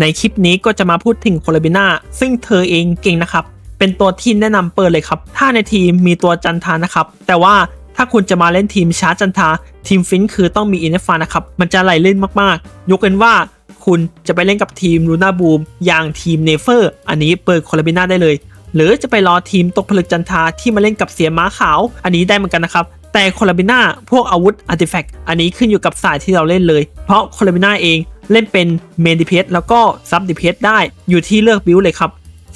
ในคลิปนี้ก็จะมาพูดถึงโคลาบิน่าซึ่งเธอเองเก่งนะครับ เป็นตัวที่แนะนำเปิดเลยครับ ถ้าในทีมมีตัวจันทานะครับ แต่ว่าถ้าคุณจะมาเล่นทีมช้าจันทา ทีมฟินช์คือต้องมีอินเนฟานะครับ มันจะไหลเล่นมากๆ ยกเว้นว่าคุณจะไปเล่นกับทีมลูน่าบูมอย่างทีมเนเฟอร์อันนี้เปิดโคลาบิน่าได้เลย หรือจะไปรอทีมตกผลึกจันทาที่มาเล่นกับเสียม้าขาว อันนี้ได้เหมือนกันนะครับแต่โคลาบิน่าพวกอาวุธอาร์ติแฟกต์อันนี้ขึ้นอยู่กับสายที่เราเล่นเลย เพราะโคลาบิน่าเอง เล่นเป็นเมนดิเพสแล้วก็ซับดิเพสได้อยู่ที่เลือกบิลเลยครับ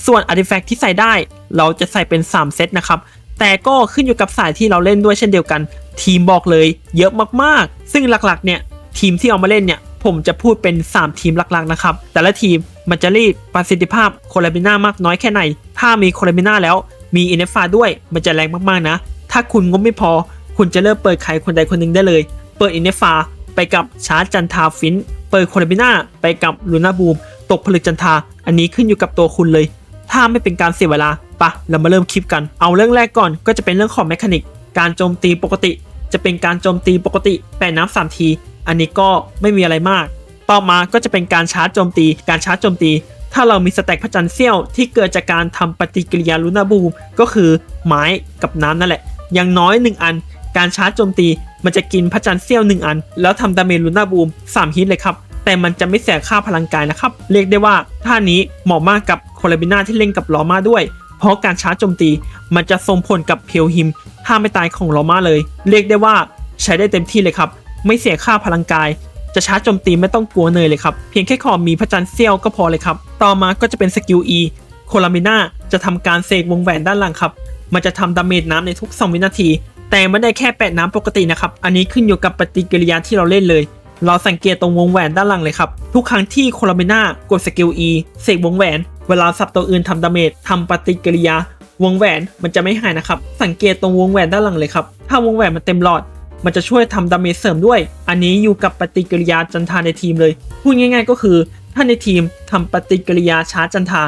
ส่วนอาร์ติแฟกต์ที่ใส่ได้เราจะใส่เป็น 3 เซตนะครับ แต่ก็ขึ้นอยู่กับสายที่เราเล่นด้วยเช่นเดียวกัน ทีมบอกเลยเยอะมากๆ ซึ่งหลักๆเนี่ยทีมที่เอามาเล่นเนี่ยผมจะพูดเป็น 3 ทีมหลักๆนะครับ แต่ละทีมมันจะรีดประสิทธิภาพโคลาบิน่ามากน้อยแค่ไหน ถ้ามีโคลาบิน่าแล้วมีอินเนฟาด้วยมันจะแรงมากๆนะ ถ้าคุณงบไม่พอ คุณจะเริ่มเปิดใครคนใดคนหนึ่งได้เลย เปิดอินเนฟาไปกับชาร์จจันทาฟิน เปิดโคลาบิน่าไปกับลูน่าบูมตกผลึกจันทา อันนี้ขึ้นอยู่กับตัวคุณเลย ถ้าไม่เป็นการเสียเวลาปะเรามาเริ่มคลิปกัน เอาเรื่องแรกก่อนก็จะเป็นเรื่องของแมคานิก การโจมตีปกติ จะเป็นการโจมตีปกติแปะน้ำสามที อันนี้ก็ไม่มีอะไรมาก ต่อมาก็จะเป็นการชาร์จโจมตี การชาร์จโจมตี ถ้าเรามีสแต็กพระจันทร์เสี้ยวที่เกิดจากการทำปฏิกิริยาลูน่าบูมก็คือไม้กับน้ำนั่นแหละ อย่างน้อย 1 อัน การชาร์จโจมตี มันจะกินพระจันทร์เสี้ยว1อัน แล้วทำดาเมจลูน่าบูม3ฮิตเลยครับ แต่มันจะไม่เสียค่าพลังกายนะครับ เรียกได้ว่าท่านี้เหมาะมากกับโคลาบิน่าที่เล่นกับลอมาด้วย เพราะการชาร์จโจมตี มันจะส่งผลกับเพลฮิมท่าไม่ตายของลอมาเลย เรียกได้ว่าใช้ได้เต็มที่เลยครับ ไม่เสียค่าพลังกายจะชาร์จโจมตีไม่ต้องกลัวเนยเลยครับ เพียงแค่ขอมีพระจันทร์เสี้ยวก็พอเลยครับ ต่อมาก็จะเป็นสกิล E โคลามิน่าจะทำการเสกวงแหวนด้านหลังครับ มันจะทำดาเมจน้ำในทุก 2 วินาที แต่ไม่ได้แค่แปะน้ำปกตินะครับ อันนี้ขึ้นอยู่กับปฏิกิริยาที่เราเล่นเลย เราสังเกตตรงวงแหวนด้านหลังเลยครับ ทุกครั้งที่โคลามิน่ากดสกิล E เสกวงแหวน เวลาสับตัวอื่นทำดาเมจทำปฏิกิริยาวงแหวนมันจะไม่หายนะครับ สังเกตตรงวงแหวนด้านหลังเลยครับ ถ้าวงแหวนมันเต็มหลอด มันจะช่วยทำดาเมจเสริมด้วย อันนี้อยู่กับปฏิกิริยาจันทาในทีมเลย พูดง่าย ๆ ก็คือ ถ้าในทีมทำปฏิกิริยาชาร์จจันทา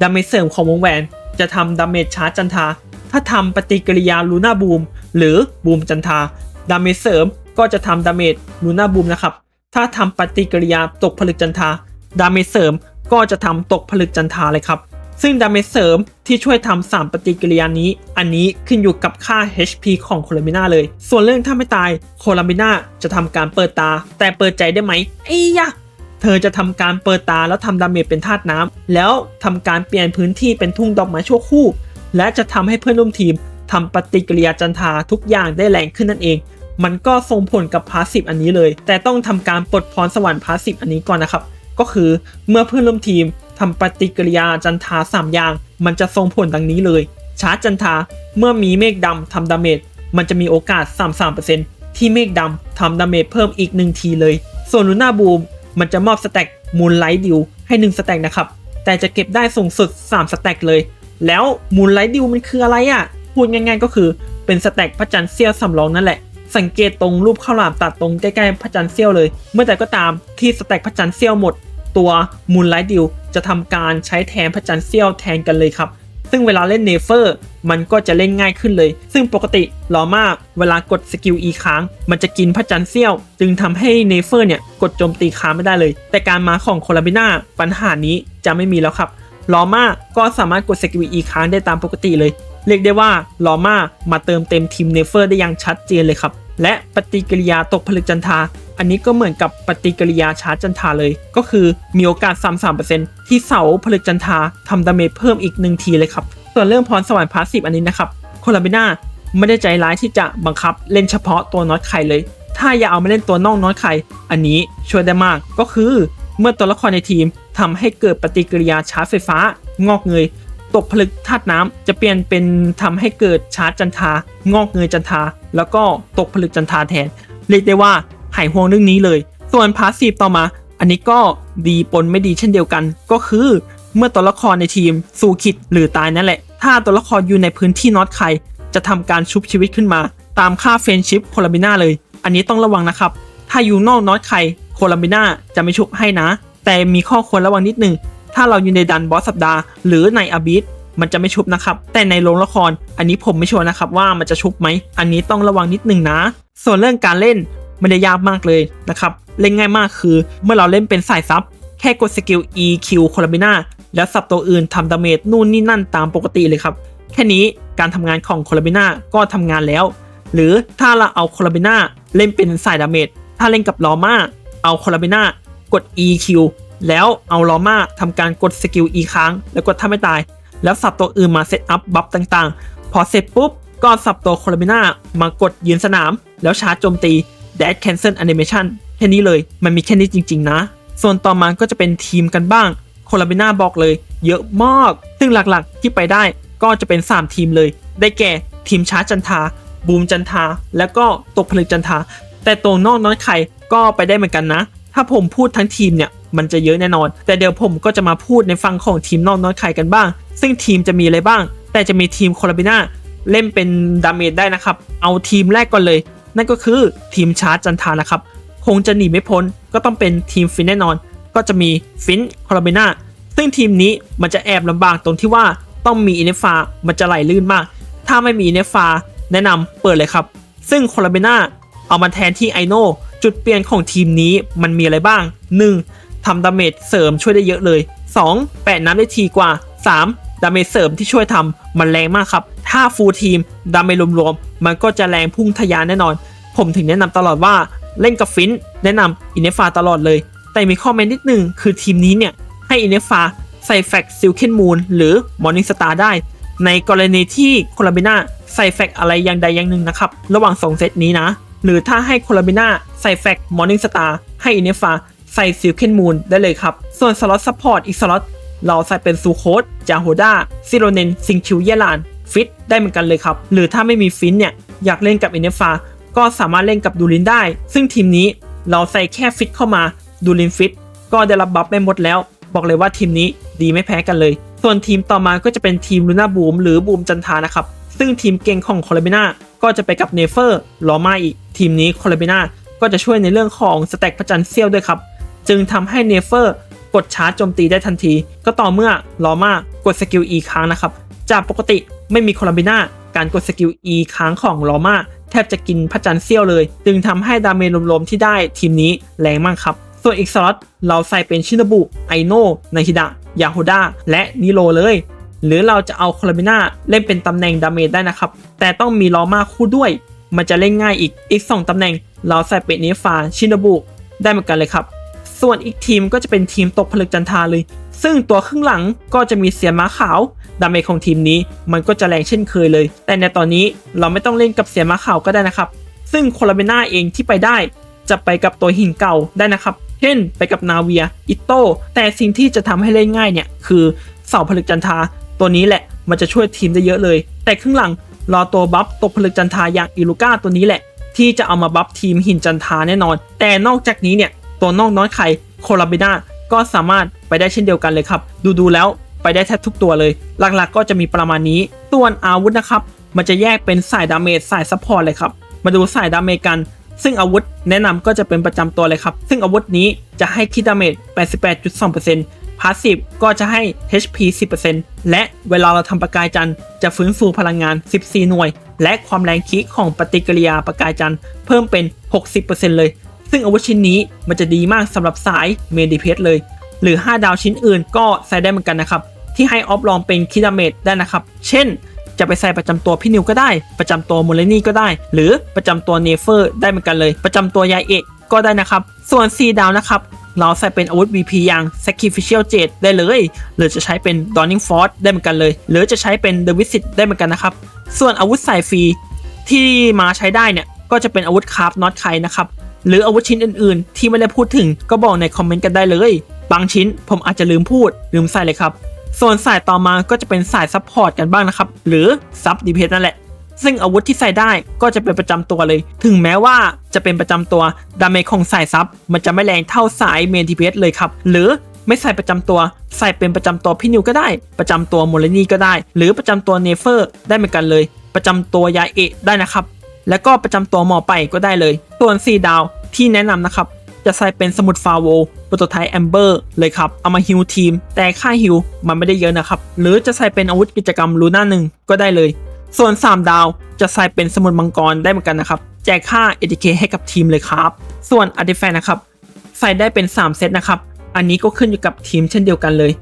ดาเมจเสริมของวงแหวน จะทำดาเมจชาร์จจันทา ถ้าทำปฏิกิริยาลูน่าบูมหรือบูมจันทาดาเมจเสริมก็จะทำดาเมจลูน่าบูมนะครับ ถ้าทำปฏิกิริยาตกผลึกจันทาดาเมจเสริมก็จะทำตกผลึกจันทาเลยครับ ซึ่งดาเมจเสริมที่ช่วยทำา3ปฏิกิริยานี้ อันนี้ขึ้นอยู่กับค่า HP ของโคลามิน่าเลย ส่วนเรื่องถ้าไม่ตายโคลามิน่าจะทำการเปิดตา แต่เปิดใจได้ไหมไอ้ยะเธอจะทำการเปิดตาแล้วทำดาเมจเป็นธาตุน้ำแล้วทำการเปลี่ยนพื้นที่เป็นทุ่งดอกไม้ชั่วครู่ และจะทำให้เพื่อนร่วมทีมทำปฏิกิริยาจันทาทุกอย่างได้แรงขึ้นนั่นเอง มันก็ส่งผลกับพาสซีฟอันนี้เลย แต่ต้องทำการปลดพรสวรรค์พาสซีฟอันนี้ก่อนนะครับ ก็คือเมื่อเพื่อนร่วมทีมทำปฏิกิริยาจันทา 3 อย่าง มันจะส่งผลดังนี้เลย ชาร์จจันทา เมื่อมีเมฆดำทำดาเมจ มันจะมีโอกาส 33%ที่เมฆดำทำดาเมจเพิ่มอีก 1 ทีเลย ส่วนลูน่าบูมมันจะมอบสแต็กมูลไลท์ดิวให้ 1 สแต็กนะครับ แต่จะเก็บได้สูงสุด 3 สแต็กเลย แล้วมูลไลท์ดิวมันคืออะไรอะ่ะ พูดง่ายๆก็คือเป็นสแต็กพระจันทร์เสี้ยวสำรองนั่นแหละ สังเกตตรงรูปข้าวหลามตัดตรงใกล้ๆพระจันทร์เสี้ยวเลย เมื่อแต่ก็ตามที่สแต็กพระจันทร์เสี้ยวหมด ตัวมูลไลท์ดิวจะทำการใช้แทนพระจันทร์เสี้ยวแทนกันเลยครับ ซึ่งเวลาเล่นเนเฟอร์มันก็จะเล่นง่ายขึ้นเลย ซึ่งปกติลอมากเวลากดสกิล E ค้าง มันจะกินพระจันทร์เสี้ยว จึงทำให้เนเฟอร์เนี่ยกดโจมตีค้างไม่ได้เลย แต่การมาของโคลาบิน่าปัญหานี้จะไม่มีแล้วครับ ลอมาก็สามารถกดสกิล E ค้างได้ตามปกติเลย เรียกได้ว่าลอมามาเติมเต็มทีมเนเฟอร์ได้อย่างชัดเจนเลยครับ และปฏิกิริยาตกผลึกจันทา อันนี้ก็เหมือนกับปฏิกิริยาชาร์จจันทาเลย ก็คือมีโอกาส 33%ที่เสาผลึกจันทาทำดาเมจเพิ่มอีกหนึ่งทีเลยครับ ส่วนเรื่องพรสวรรค์พาสซีฟอันนี้นะครับโคลาบิน่าไม่ได้ใจร้ายที่จะบังคับเล่นเฉพาะตัวน็อตไข่เลย ถ้าอย่าเอามาเล่นตัวนอกน็อตไข่อันนี้ช่วยได้มากก็คือเมื่อตัวละครในทีม ทำให้เกิดปฏิกิริยาชาร์จไฟฟ้า งอกเงย ตกผลึกธาตุน้ำจะเปลี่ยนเป็นทำให้เกิดชาร์จจันทางอกเงยจันทา แล้วก็ตกผลึกจันทาแทน เรียกได้ว่าหายห่วงเรื่องนี้เลย ส่วนพาสซีฟต่อมา อันนี้ก็ดีปนไม่ดีเช่นเดียวกัน ก็คือเมื่อตัวละครในทีมสู่ขิดหรือตายนั่นแหละ ถ้าตัวละครอยู่ในพื้นที่น็อตไข่จะทำการชุบชีวิตขึ้นมา ตามค่าเฟนชิพโคลาบิน่าเลย อันนี้ต้องระวังนะครับ ถ้าอยู่นอกน็อตไข่โคลาบิน่าจะไม่ชุบให้นะ แต่มีข้อควรระวังนิดนึง ถ้าเราอยู่ในดันบอสสัปดาห์หรือในอบิสมันจะไม่ชุบนะครับ แต่ในโรงละคร อันนี้ผมไม่ชัวร์นะครับว่ามันจะชุบไหม อันนี้ต้องระวังนิดนึงนะ ส่วนเรื่องการเล่นไม่ได้ยากมากเลยนะครับ เล่นง่ายมากคือ เมื่อเราเล่นเป็นสายซับแค่กดสกิล EQ โคลบิน่าแล้วสับตัวอื่นทำดาเมจนู่นนี่นั่นตามปกติเลยครับ แค่นี้การทำงานของโคลบิน่าก็ทำงานแล้ว หรือถ้าเราเอาโคลบิน่าเล่นเป็นสายดาเมจถ้าเล่นกับลอมาเอาโคลบิน่า กด EQ แล้วเอาลอมาทำการกดสกิล E ค้าง แล้วกดถ้าไม่ตาย แล้วสับตัวอื่นมาเซตอัพบัฟต่างๆ พอเสร็จปุ๊บ ก็สับตัวโคลาบิน่ามากดยืนสนาม แล้วชาร์จโจมตี Dash Cancel Animation แค่นี้เลยมันมีแค่นี้จริง ๆ นะ ส่วนต่อมาก็จะเป็นทีมกันบ้างโคลาบิน่าบอกเลย เยอะมาก ซึ่งหลักๆที่ไปได้ก็จะเป็น 3 ทีมเลย ได้แก่ทีมชาร์จจันทา บูมจันทา แล้วก็ตกผลึกจันทา แต่ตัวนอกน้อยไข่ก็ไปได้เหมือนกันนะ ถ้าผมพูดทั้งทีมเนี่ยมันจะเยอะแน่นอน แต่เดี๋ยวผมก็จะมาพูดในฝั่งของทีมนอกน้อยไข่กันบ้าง ซึ่งทีมจะมีอะไรบ้าง แต่จะมีทีมโคลบิน่าเล่นเป็นดาเมจได้นะครับ เอาทีมแรกก่อนเลย นั่นก็คือทีมชาร์จจันทานะครับ คงจะหนีไม่พ้น ก็ต้องเป็นทีมฟินแน่นอน ก็จะมีฟินโคลบิน่าซึ่งทีมนี้มันจะแอบลำบากตรงที่ว่าต้องมีอินเนฟามันจะไหลลื่นมาก ถ้าไม่มีอินเนฟาแนะนำเปิดเลยครับ ซึ่งโคลบิน่าเอามาแทนที่ไอโน จุดเปลี่ยนของทีมนี้มันมีอะไรบ้าง 1. ทำดาเมจเสริมช่วยได้เยอะเลย 2. แปะน้ำได้ทีกว่า 3. ดาเมจเสริมที่ช่วยทำมันแรงมากครับ ถ้าฟูลทีมดาเมจรวมๆ มันก็จะแรงพุ่งทะยานแน่นอน ผมถึงแนะนำตลอดว่าเล่นกับฟินแนะนำอินเนฟาตลอดเลย แต่มีข้อแม้นิดหนึ่งคือทีมนี้เนี่ย ให้อินเนฟาใส่แฟกซิลเคนมูนหรือมอร์นิงสตาร์ได้ ในกรณีที่โคลาบิน่าใส่แฟกอะไรอย่างใดอย่างหนึ่งนะครับ ระหว่าง2เซตนี้นะ หรือถ้าให้โคลาบิน่าใส่แฟกมอร์นิงสตาร์ให้อินเนฟาใส่ซิลเคนมูนได้เลยครับ ส่วนสล็อตซัพพอร์ตอีกสล็อตเราใส่เป็นซูโคดจาโฮดาซิโรเนนซิงคิวเยลานฟิตได้เหมือนกันเลยครับ หรือถ้าไม่มีฟินเนี่ย อยากเล่นกับอินเนฟาก็สามารถเล่นกับดูลินได้ ซึ่งทีมนี้เราใส่แค่ฟิตเข้ามาดูลินฟิตก็ได้รับบัฟไปหมดแล้ว บอกเลยว่าทีมนี้ดีไม่แพ้กันเลย ส่วนทีมต่อมาก็จะเป็นทีมลูน่าบูมหรือบูมจันทานะครับ ซึ่งทีมเก่งของโคลาบิน่า ก็จะไปกับเนเฟอร์ลอมาอีกทีมนี้โคลาบิน่าก็จะช่วยในเรื่องของสแต็กพระจันทร์เซี่ยวด้วยครับ จึงทำให้เนเฟอร์กดชาร์จโจมตีได้ทันที ก็ต่อเมื่อลอมากดสกิล E ค้างนะครับ จากปกติไม่มีโคลัมบิน่าการกดสกิล E ค้างของลอมาแทบจะกินพระจันทร์เซี่ยวเลย จึงทำให้ดาเมจรวมๆที่ได้ทีมนี้แรงมากครับ ส่วนอีกสล็อตเราใส่เป็นชินบุไอโนนาฮิดะยาโฮดาและนิโรเลย หรือเราจะเอาโคลัมบิน่าเล่นเป็นตำแหน่งดาเมจได้นะครับ แต่ต้องมีลอมาคู่ด้วย มันจะเล่นง่ายอีกอีก 2ตำแหน่ง เราใส่เป็นนิฟาชินบุได้เหมือนกันเลยครับ ส่วนอีกทีมก็จะเป็นทีมตกผลึกจันทาเลย ซึ่งตัวครึ่งหลังก็จะมีเสียม้าขาว ดาเมจของทีมนี้มันก็จะแรงเช่นเคยเลย แต่ในตอนนี้เราไม่ต้องเล่นกับเสียม้าขาวก็ได้นะครับ ซึ่งโคลาเบน่าเองที่ไปได้ จะไปกับตัวหินเก่าได้นะครับ เช่น ไปกับนาเวีย อิโต้แต่สิ่งที่จะทำให้เล่นง่ายเนี่ยคือเสาผลึกจันทา ตัวนี้แหละมันจะช่วยทีมได้เยอะเลย แต่ครึ่งหลังรอตัวบัฟตกผลึกจันทาอย่างอิลูก้าตัวนี้แหละ ที่จะเอามาบัฟทีมหินจันทาแน่นอน แต่นอกจากนี้เนี่ยตัวนอกน้อยไข่โคลาบิน่าก็สามารถไปได้เช่นเดียวกันเลยครับดูดูๆแล้วไปได้แทบทุกตัวเลย หลักๆก็จะมีประมาณนี้ส่วนอาวุธนะครับ มันจะแยกเป็นสายดาเมจสายซัพพอร์ตเลยครับ มาดูสายดาเมจกัน ซึ่งอาวุธแนะนำก็จะเป็นประจำตัวเลยครับ ซึ่งอาวุธนี้จะให้คิดดาเมจ88.2% พาสซีฟก็จะให้ HP 10%และเวลาเราทำประกายจันทร์จะฟื้นฟูพลังงาน 14 หน่วย และความแรงคิกของปฏิกิริยาประกายจันทร์เพิ่มเป็น 60%เลย ซึ่งอาวุธชิ้นนี้มันจะดีมากสำหรับสายเมดิเพสเลย หรือ 5 ดาวชิ้นอื่นก็ใส่ได้เหมือนกันนะครับ ที่ให้ออฟลองเป็นคิดาเมจได้นะครับ เช่น จะไปใส่ประจำตัวพี่นิวก็ได้ ประจำตัวมูเลนี่ก็ได้ หรือประจำตัวเนเฟอร์ได้เหมือนกันเลย ประจำตัวยายเอกก็ได้นะครับ ส่วน 4 ดาวนะครับ เราใส่เป็นอาวุธ VP อย่าง Sacrificial Jade ได้เลย หรือจะใช้เป็น Dawning Force ได้เหมือนกันเลย หรือจะใช้เป็น The Visit ได้เหมือนกันนะครับ ส่วนอาวุธใสายฟรีที่มาใช้ได้เนี่ย ก็จะเป็นอาวุธคราฟน็อตไคนะครับ หรืออาวุธชิ้นอื่นๆ ที่ไม่ได้พูดถึงก็บอกในคอมเมนต์กันได้เลย บางชิ้นผมอาจจะลืมพูดลืมใส่เลยครับ ส่วนสายต่อมาก็จะเป็นสายซัพพอร์ตกันบ้างนะครับ หรือซับดีเพสนั่นแหละ ซึ่งอาวุธที่ใส่ได้ก็จะเป็นประจำตัวเลย ถึงแม้ว่าจะเป็นประจำตัวดาเมจของสายซับมันจะไม่แรงเท่าสายเมนทีเพเลยครับ หรือไม่ใส่ประจำตัว ใส่เป็นประจำตัวพี่นิวก็ได้ ประจำตัวโมเลนีก็ได้ หรือประจำตัวเนเฟอร์ได้เหมือนกันเลย ประจำตัวยาเอะได้นะครับ แล้วก็ประจำตัวหมอไปก็ได้เลย ส่วน 4 ดาวที่แนะนำนะครับจะใส่เป็นสมุดฟาโวโปรโตไทป์แอมเบอร์เลยครับ เอามาฮิวทีม แต่ค่าฮิวมันไม่ได้เยอะนะครับ หรือจะใส่เป็นอาวุธกิจกรรมลูน่าหนึ่งก็ได้เลย ส่วน 3 ดาวจะใส่เป็นสมุดมังกรได้เหมือนกันนะครับ แจกค่า ATK ให้กับทีมเลยครับ ส่วน a r t i f a c t นะครับ ใส่ได้เป็น 3 เซตนะครับ อันนี้ก็ขึ้นอยู่กับทีมเช่นเดียวกันเลย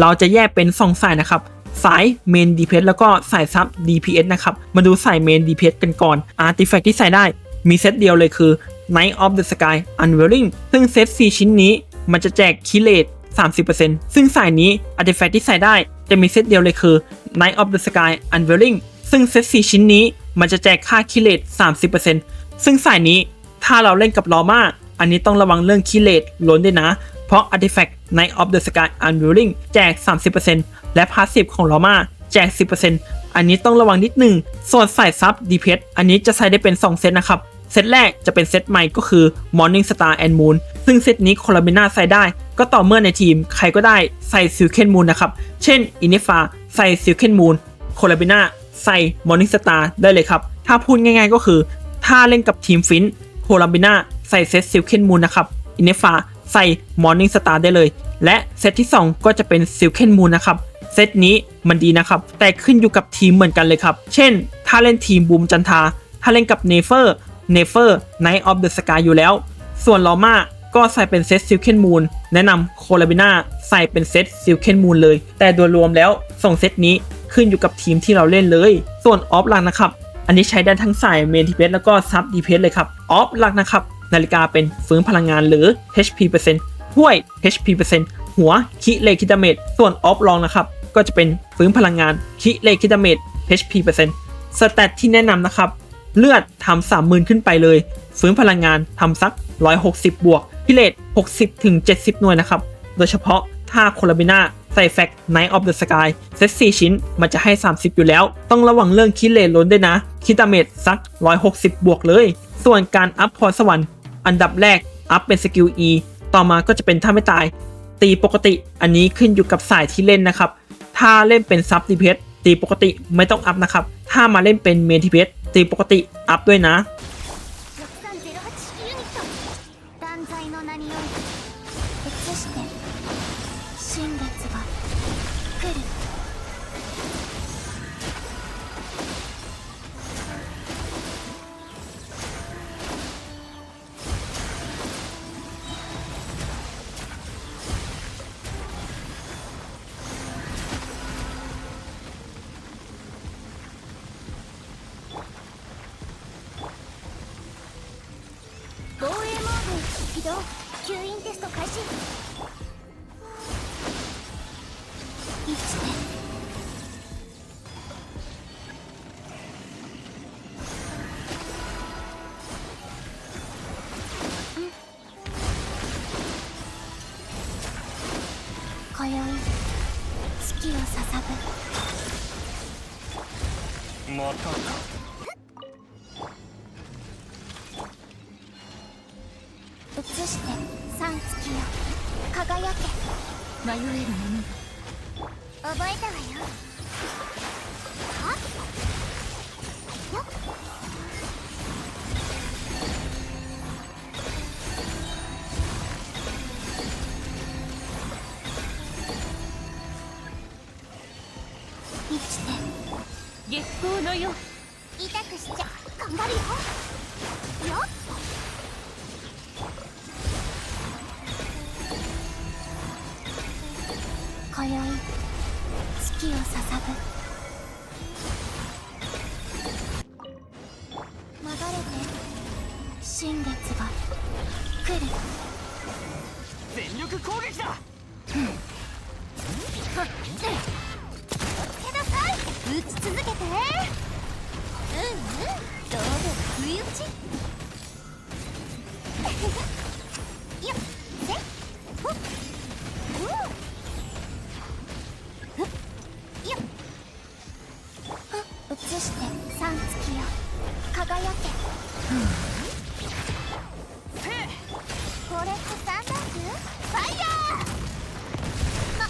เราจะแยกเป็น 2 สายนะครับ สายเมน DPS แล้วก็สายซับ DPS นะครับ มาดูสายเมน DPS กันก่อนอาร์ติแฟกที่ใส่ได้มีเซตเดียวเลยคือ Night of the Sky Unveiling ซึ่งเซต 4 ชิ้นนี้มันจะแจกคิเลต30%ซึ่งสายนี้อาร์ติแฟกที่ใส่ได้จะมีเซตเดียวเลยคือ Night of the Sky Unveiling ซึ่งเซต4ชิ้นนี้มันจะแจกค่าคิเลต30%ซึ่งสายนี้ถ้าเราเล่นกับลอมาอันนี้ต้องระวังเรื่องคิเลตล้นด้วยนะ เพราะ Artifact Night of the Sky Unveiling แจก 30%และ Passive ของลอมาแจก 10%อันนี้ต้องระวังนิดหนึ่ง ส่วนสายซับ DPS อันนี้จะใช้ได้เป็น 2 เซตนะครับ เซตแรกจะเป็นเซตใหม่ก็คือ Morning Star and Moon ซึ่งเซตนี้โคลาบินาใส่ได้ ก็ต่อเมื่อในทีมใครก็ได้ใส่ Silken Moon นะครับ เช่นอินิฟาใส่ Silken Moon โคลาบินา ใส่ Morning Star ได้เลยครับ ถ้าพูดง่ายๆก็คือ ถ้าเล่นกับทีมฟินโคลาบิน่าใส่เซต Silken Moon นะครับอินิฟาใส่ Morning Star ได้เลย และเซตที่ 2 ก็จะเป็น Silken Moon นะครับเซตนี้มันดีนะครับ แต่ขึ้นอยู่กับทีมเหมือนกันเลยครับ เช่น ถ้าเล่นทีมบูมจันทา ถ้าเล่นกับเนเฟอร์เนเฟอร์ Night of the Sky อยู่แล้ว ส่วนลอมาก็ใส่เป็นเซต Silken Moon แนะนำโคลาบิน่าใส่เป็นเซต Silken Moon เลย แต่โดยรวมแล้วส่งเซตนี้ ขึ้นอยู่กับทีมที่เราเล่นเลย ส่วนออฟหลักนะครับ อันนี้ใช้ได้ทั้งสายเมนทีเพสแล้วก็ซับดีเพสเลยครับออฟหลักนะครับ นาฬิกาเป็นฟื้นพลังงานหรือ HP เปอร์เซ็นต์ห้วย HP เปอร์เซ็นต์หัวคิเลคิดาเมจส่วนออฟรองนะครับ ก็จะเป็นฟื้นพลังงานคิเลคิดาเมจ HP เปอร์เซ็นต์สแตทที่แนะนำนะครับ เลือดทำสามหมื่นขึ้นไปเลย ฟื้นพลังงานทำสัก 160 บวกพิเลต60ถึง70 หน่วยนะครับ โดยเฉพาะถ้าโคลาบิน่า ใส่แฟก Night of the Sky เซต4ชิ้นมันจะให้ 30 อยู่แล้ว ต้องระวังเรื่องคิเลตล้นด้วยนะ คิดาเมจสัก 160 บวกเลย ส่วนการอัพพรสวรรค์อันดับแรก อัพเป็นสกิล E ต่อมาก็จะเป็นท่าไม่ตาย ตีปกติอันนี้ขึ้นอยู่กับสายที่เล่นนะครับ ถ้าเล่นเป็นซับดีเพสตีปกติไม่ต้องอัพนะครับ ถ้ามาเล่นเป็นเมนทีเพสตีปกติอัพด้วยนะ 月を捧ぐまたか。移して三月よ輝け。迷えるも月光のよ痛くしちゃ頑張るよ。よっ。今宵月を捧ぐ流れて新月が来る。全力攻撃だ。つけ 道具は不意打ちよっせっほっうんふっよっふっ移して三月よ輝けこれってサンダークファイヤーま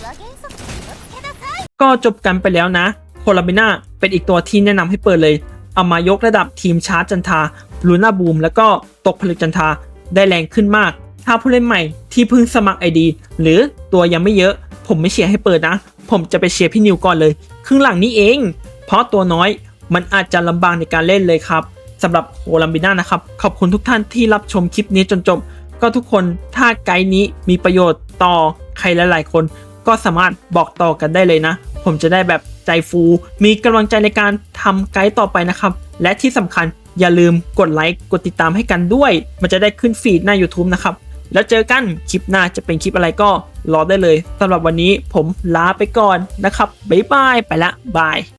岩原則気をつけなさい ก็จบกันไปแล้วนะโคลาบิน่าเป็นอีกตัวที่แนะนำให้เปิดเลย เอามายกระดับทีมชาร์จจันทาลูน่าบูมแล้วก็ตกผลึกจันทาได้แรงขึ้นมาก ถ้าผู้เล่นใหม่ที่เพิ่งสมัคร ID หรือตัวยังไม่เยอะผมไม่เชียร์ให้เปิดนะ ผมจะไปเชียร์พี่นิวก่อนเลย ครึ่งหลังนี้เอง เพราะตัวน้อยมันอาจจะลำบากในการเล่นเลยครับสำหรับโคลัมบิน่านะครับ ขอบคุณทุกท่านที่รับชมคลิปนี้จนจบ ก็ทุกคนถ้าไกด์นี้มีประโยชน์ต่อใครหลายๆคน ก็สามารถบอกต่อกันได้เลยนะ ผมจะได้แบบ ใจฟู มีกำลังใจในการทำไกด์ต่อไปนะครับ และที่สำคัญอย่าลืมกดไลค์กดติดตามให้กันด้วย มันจะได้ขึ้นฟีดหน้า YouTube นะครับ แล้วเจอกันคลิปหน้าจะเป็นคลิปอะไรก็รอได้เลยสำหรับวันนี้ผมลาไปก่อนนะครับบ๊ายบายไปละบาย